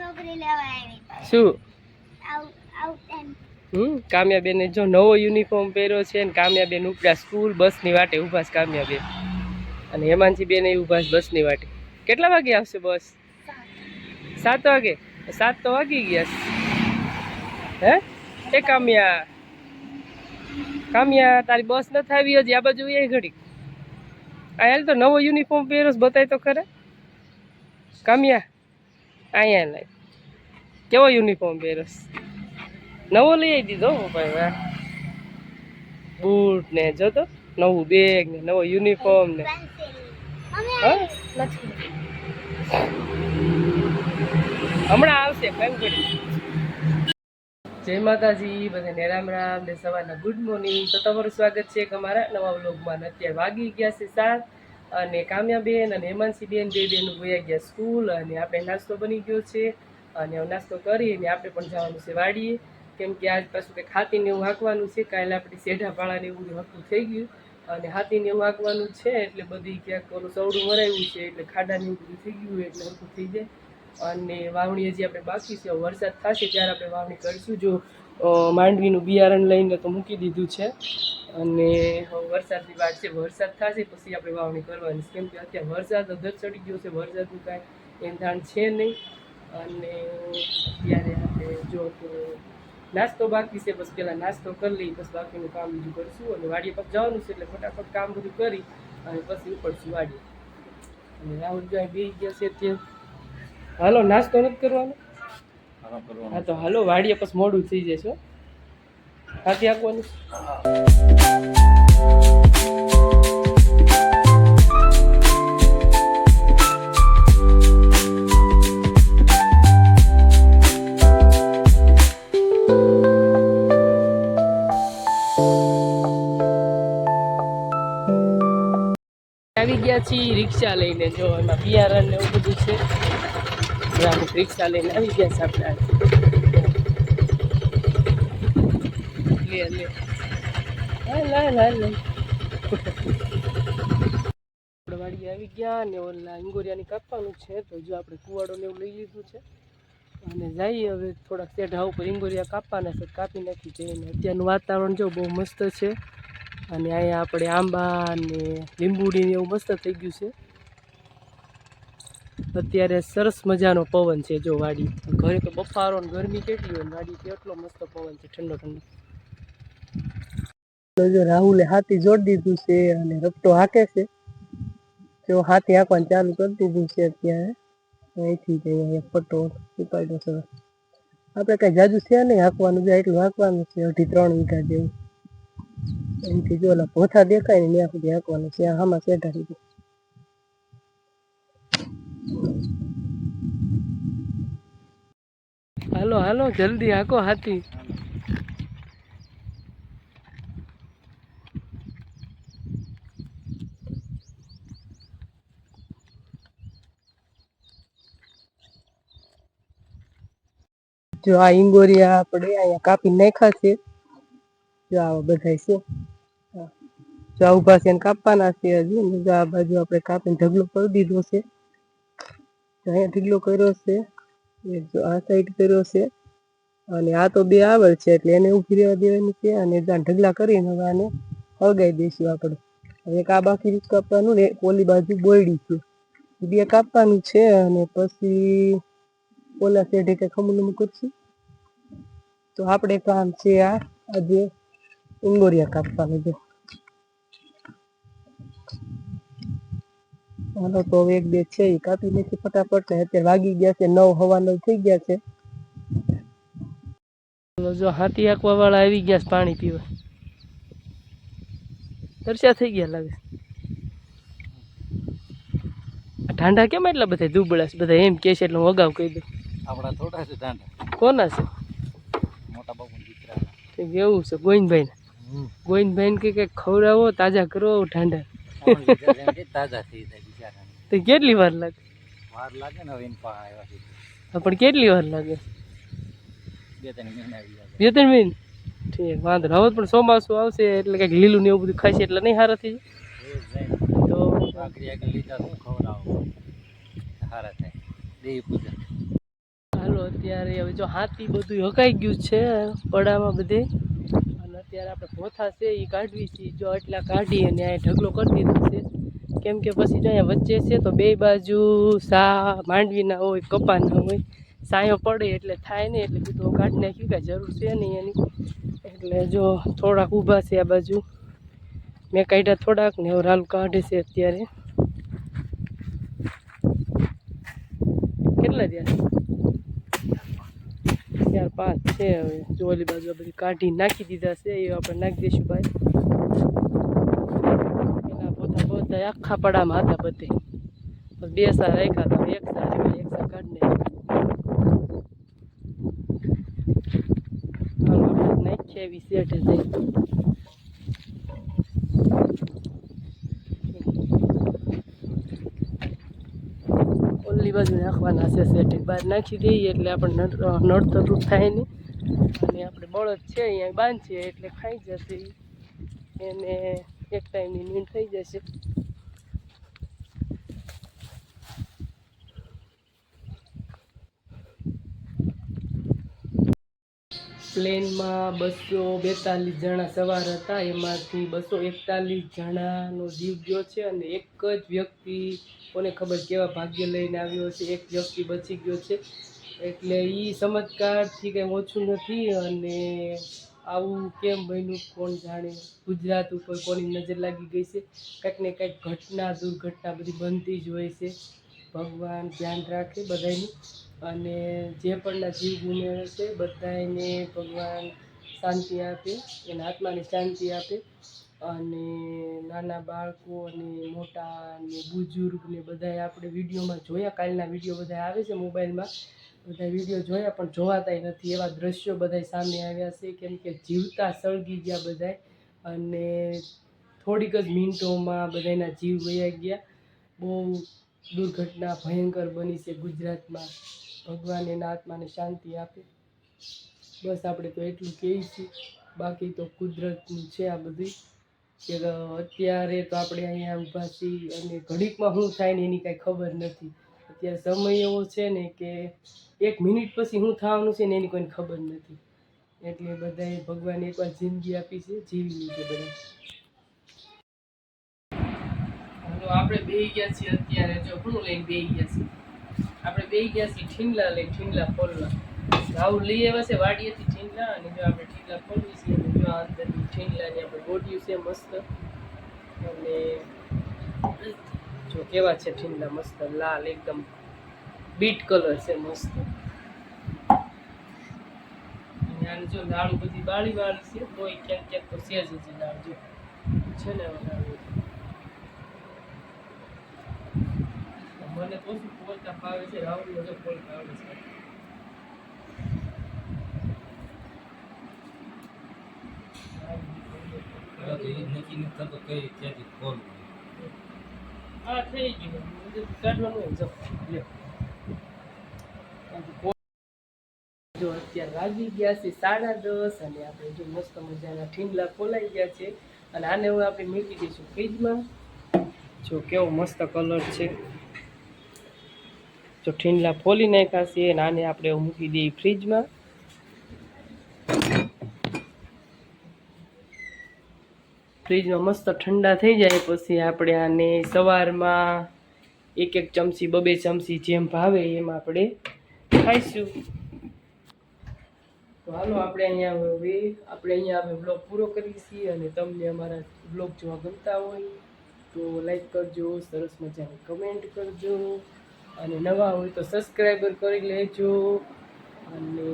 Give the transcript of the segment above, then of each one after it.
છોકરી લેવા આવી શું હમ? કામ્યાબેને જો નવો યુનિફોર્મ પહેર્યો છે ને કામ્યાબેન ઉપડા સ્કૂલ બસની વાટે ઊભા છે કામ્યાબેન. અને હેમાંશી બેન ઊભા છે બસની વાટે. કેટલા વાગે આવશે બસ સાત વાગે? સાત તો વાગી ગયા છે. હે? એ કામ્યા. કામ્યા તારી બસ નથી આવી હજી? આ બાજુ એ ઘડી આ હાલ તો નવો યુનિફોર્મ પહેર્યો છે બતાય તો ખરે. કામ્યા અહીંયા લાય કેવો યુનિફોર્મ પહેરસ નવો લઈ આવી દીધો ભાઈ વાહ. બૂટ ને જો તો, નવું બેગ ને નવો યુનિફોર્મ ને? હમણાં આવશે કંકડી જય માતાજી, બધાને રામ રામ ને સવારના ગુડ મોર્નિંગ તો તમારું સ્વાગત છે એક અમારા નવા વ્લોગમાં અત્યારે વાગી ગયા છે સાત. અને કામ્યાબેન અને હેમાંશીબેન બે બેન ગયા ગયા સ્કૂલ અને આપણે નાસ્તો બની ગયો છે. અને નાસ્તો કરીને આપણે પણ જવાનું છે વાડીએ. કેમ કે આજ પાછું કંઈ ખાતીને એવું હાંકવાનું છે. કાલે આપણી સેઢા પાળાને એવું હકું થઈ ગયું. અને હાથીને એવું હાંકવાનું છે એટલે બધી ક્યાંક ઓલું સવડું મરાયું છે એટલે ખાડાને એવું બધું થઈ ગયું એટલે હકું થઈ જાય. અને વાવણી હજી આપણે બાકી છે. વરસાદ થશે ત્યારે આપણે વાવણી કરીશું. જો માંડવીનું બિયારણ લઈને તો મૂકી દીધું છે. અને હવે વરસાદની વાત છે વરસાદ થશે પછી આપણે વાવણી કરવાની. કેમ કે અત્યારે વરસાદ અધર ચડી ગયો છે વરસાદનું કાંઈ એંધાણ છે નહીં. અને ત્યારે આપણે જો તો નાસ્તો બાકી છે બસ પહેલાં નાસ્તો કરી લઈ બસ બાકીનું કામ બીજું કરીશું અને વાડીએ પર જવાનું છે એટલે ફટાફટ કામ બધું કરી અને પછી ઉપડશું વાડીએ. અને રાહુલભાઈ બે ગયા છે ત્યાં હાલો નાસ્તો નથી કરવાનો? હા તો હાલો વાડીએ પછી મોડું થઈ જશે. હાથી આપવાનું આવી ગયા છીએ રિક્ષા લઈને, જો એમાં બિયારણ ને એવું બધું છે. બરાબર રિક્ષા લઈને આવી ગયા છે આપણે લે લે. આપણે વાડી આવી ગયા ને ઓલા ઇંગોરિયાની કાપવાનું છે તો જો આપણે કુવાડો ને એવું લઈ લીધું છે. અને જઈએ હવે થોડાક સેઢા ઉપર ઇંગોરિયા કાપવાના છે કાપી નાખી જઈને અત્યારનું વાતાવરણ જો બહુ મસ્ત છે. અને અહીંયા આપણે આંબા ને લીંબુડી ને એવું મસ્ત થઈ ગયું છે. અત્યારે સરસ મજાનો પવન છે જો વાડી. ઘરે તો બફારો ને ગરમી કેટલી હોય વાડી કેટલો મસ્ત પવન છે ઠંડો ઠંડો. તો જો રાહુલે હાથી જોડી દીધું છે અને રપટો હાકે છે. જો હાથી હાંકવાનું ચાલુ કરી દીધું છે અત્યારે. અહીંથી જ અહીંયા પટ્ટો ઉપાડ્યો છે. આપણે કઈ જાજુ છે નહીં હાંકવાનું જાય એટલું હાંકવાનું છે, અઢી ત્રણ વીઘા જેવું. અહીંથી જો ઓલા ભોથા દેખાય ને ત્યાં સુધી હાંકવાનું છે. આમાં સેઢા લીધું. હાલો હાલો, જલ્દી હાકો હાથી. જો આ ઇંગોરિયા આપણે અહીંયા કાપી નાખ્યા છે. જો આવા બધા છે. જો આ ઊભા છે કાપવાના છે હજી. જો આ બાજુ આપણે કાપીને ઢગલો કરી દીધો છે. અહીંયા ઢગલો કર્યો છે. જો આ સાઈડ કર્યો છે. અને આ તો બે આવડ છે એટલે એને ઊભી રહેવા દેવાની છે. અને ઢગલા કરીને આને હળગાઈ દઈશું આપણે. હવે એક આ બાકી રીત કાપવાનું ને ઓલી બાજુ બોયડી છે. બે કાપવાનું છે અને પછી ઓલા શેઢે કે ખમણું કરશું તો આપણે કામ છે આ, આજે ઇંગોરિયા કાપવાનું છે. હાલો, તો હવે એક બે છે, એ કાપી નાખી ફટાફટ, ને અત્યારે વાગી ગયા છે, નવ હવા નવ થઈ ગયા છે. જો હાથી આંકવા વાળા આવી ગયા છે પાણી પીવા. તરસ્યા થઈ ગયા લાગે. આ ઠાંડા કેમ એટલા બધા દુબળા છે? બધા એમ કે છે, એટલે હું અગાઉ કહી દઉં. આપણા થોડા છે દાંડા કોના છે? મોટા બાપુ દીકરા એવું છે ગોવિંદભાઈ ને ગોવિંદભાઈ ને કંઈક ખવડાવો તાજા કરો ઠાંડા તાજા થઈ જાય બિચારા તો કેટલી વાર લાગે? વાર લાગે ને હવે પા આવ્યા પણ કેટલી વાર લાગે? બે ત્રણ મહિના બે ત્રણ મહિના? ઠીક વાંધો. હવે પણ ચોમાસું આવશે એટલે કંઈક લીલું ને એવું બધું ખાશે એટલે નહીં હારા થઈ તો લીધા શું ખવડાવો. સારા થાય. દેવી હાલો અત્યારે હવે જો હાથી બધું હકાઈ ગયું છે પડામાં બધે. અને અત્યારે આપણે ભોથા છે એ કાઢવી છે. જો આટલા કાઢી અને આ ઢગલો કરી દીધો છે. કેમ કે પછી જો અહીંયા વચ્ચે છે તો બે બાજુ સા માંડવીના હોય કપાના હોય. સાયો પડે એટલે થાય નહીં એટલે કીધું કાઢી નાખ્યું કાંઈ જરૂર છે નહીં એની. એટલે જો થોડાક ઊભા છે આ બાજુ. મેં કાઢ્યા થોડાક ને હવે રાલ કાઢે છે અત્યારે. કેટલા થયા? ચાર પાંચ છે હવે. જોલી બાજુ બધી કાઢી નાખી દીધા છે, એ આપણે નાખી દઈશું ભાઈ. એના પોતા પોતા આખા પડામાં હતા બધે. બે સાર રાખ્યા હતા, એક સાર એક સાર કાઢને નાખ્યા. છે એવી સેટ જઈ ઓલી બાજુ નાખવાના છે સેટિંગ બહાર નાખી દઈએ એટલે આપણે નડ- નડતરરૂપ થાય નહીં. અને આપણે બળદ છે, અહીંયા બાંધીએ એટલે ખાઈ જશે એને એક ટાઈમની નીંદ થઈ જશે. પ્લેનમાં બસો બેતાલીસ જણા સવાર હતા. એમાંથી બસો એકતાલીસ જણાનો જીવ ગયો છે અને એક જ વ્યક્તિ કોને ખબર કેવા ભાગ્ય લઈને આવ્યો છે. એક વ્યક્તિ બચી ગયો છે. એટલે એ ચમત્કારથી કંઈ ઓછું નથી અને આવું કેમ બન્યું કોણ જાણે? ગુજરાત ઉપર કોની નજર લાગી ગઈ છે? કંઈક ને કંઈક ઘટના દુર્ઘટના બધી બનતી જ હોય છે. ભગવાન ધ્યાન રાખે બધાયનું. અને જે પણના જીવ ગુમેવે છે બધાને ભગવાન શાંતિ આપે, એના આત્માને શાંતિ આપે. અને નાના બાળકો અને મોટા અને બુજુર્ગ ને બધાએ આપણે વિડીયોમાં જોયા, કાલના વીડિયો બધા આવે છે મોબાઈલમાં. બધા વીડિયો જોયા, પણ જોવાતાય નથી. એવા દ્રશ્યો બધા સામે આવ્યા છે, કેમ કે જીવતા સળગી ગયા બધાય અને થોડીક જ મિનિટોમાં બધાના જીવ વયા ગયા. બહુ દુર્ઘટના ભયંકર બની છે ગુજરાતમાં. ભગવાન એના આત્માને શાંતિ આપે. બસ આપણે તો એટલું કહીએ છીએ. બાકી તો કુદરતનું છે આ બધું કે અત્યારે તો આપણે અહીંયા ઊભા છીએ અને ઘડીકમાં શું થાય ને એની કાંઈ ખબર નથી. અત્યારે સમય એવો છે ને કે એક મિનિટ પછી શું થવાનું છે ને એની કોઈને ખબર નથી. એટલે બધાએ ભગવાને એકવાર જિંદગી આપી છે, જીવી લીધે બધા આપણે બે ગયા છીએ અત્યારે. જો ઘણું લઈને બે ગયા છીએ? આપણે બેહી ગયા છીએ ઠીંગલા લઈને ઠીંગલા ફોલવા આવું લઈ આવ્યા છે વાડીએથી ઠીંગલા અને જો આપણે ઠીંગલા ફોલવી છીએ અને જો આ અંદરની ઠીંગલાની આપણે ગોટિયું છે મસ્ત. અને જો કેવા છે ઠીંગલા મસ્ત, લાલ એકદમ બીટ કલર છે મસ્ત. અને આને જો લાડુ બધી બાળી વાળી છે, તોય ક્યાંક ક્યાંક તો સેજ હજી લાડુ. જો છે ને હવે લાડુ. તો શું બોલતા ફાવે છે રાહુલ બધો બોલતા આવડે છે. નક્કી નથી થતું કઈ ક્યાંથી ખોલવું હા થઈ ગયું. કાઢવાનું જો જો અત્યારે વાગી ગયા છે સાડા દસ અને આપણે જો મસ્ત મજાના ઠીંગલા ખોલાઈ ગયા છે અને આને હવે આપણે મૂકી દઈશું ફ્રીજમાં. જો કેવો મસ્ત કલર છે. જો ઠીંડલા ફોલી નાખ્યા છે નાને આપણે મૂકી દઈએ ફ્રીજમાં. ફ્રીજમાં મસ્ત ઠંડા થઈ જાય, પછી આપણે આને સવારમાં એક એક ચમચી બબે ચમચી જેમ ભાવે એમ આપણે ખાઈશું. તો હાલો આપણે અહીંયા હવે, આપણે અહીંયા હવે બ્લોગ પૂરો કરીએ અને તમને અમારા બ્લોગ જોવા ગમતા હોય તો લાઈક કરજો, સરસ મજાની કમેન્ટ કરજો. અને નવા હોય તો સબસ્ક્રાઈબર કરી લેજો. અને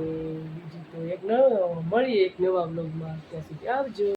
બીજું તો એક ન મળીએ એક નવા બ્લોગમાં ત્યાં સુધી આવજો.